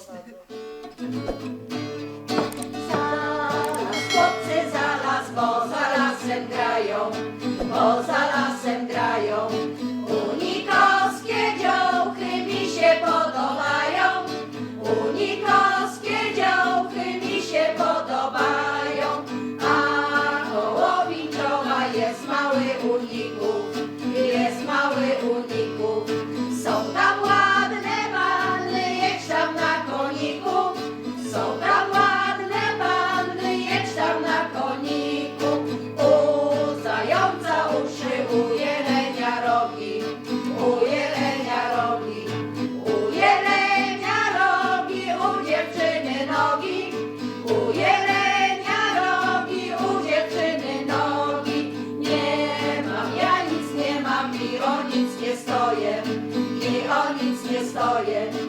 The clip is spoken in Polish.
Zaraz chłopcy za las, bo za lasem grają, bo za lasem grają. Unikowskie działki mi się podobają, unikowskie działki mi się podobają. A koło Winczowa jest mały uniku. nie stoję i o nic nie stoję.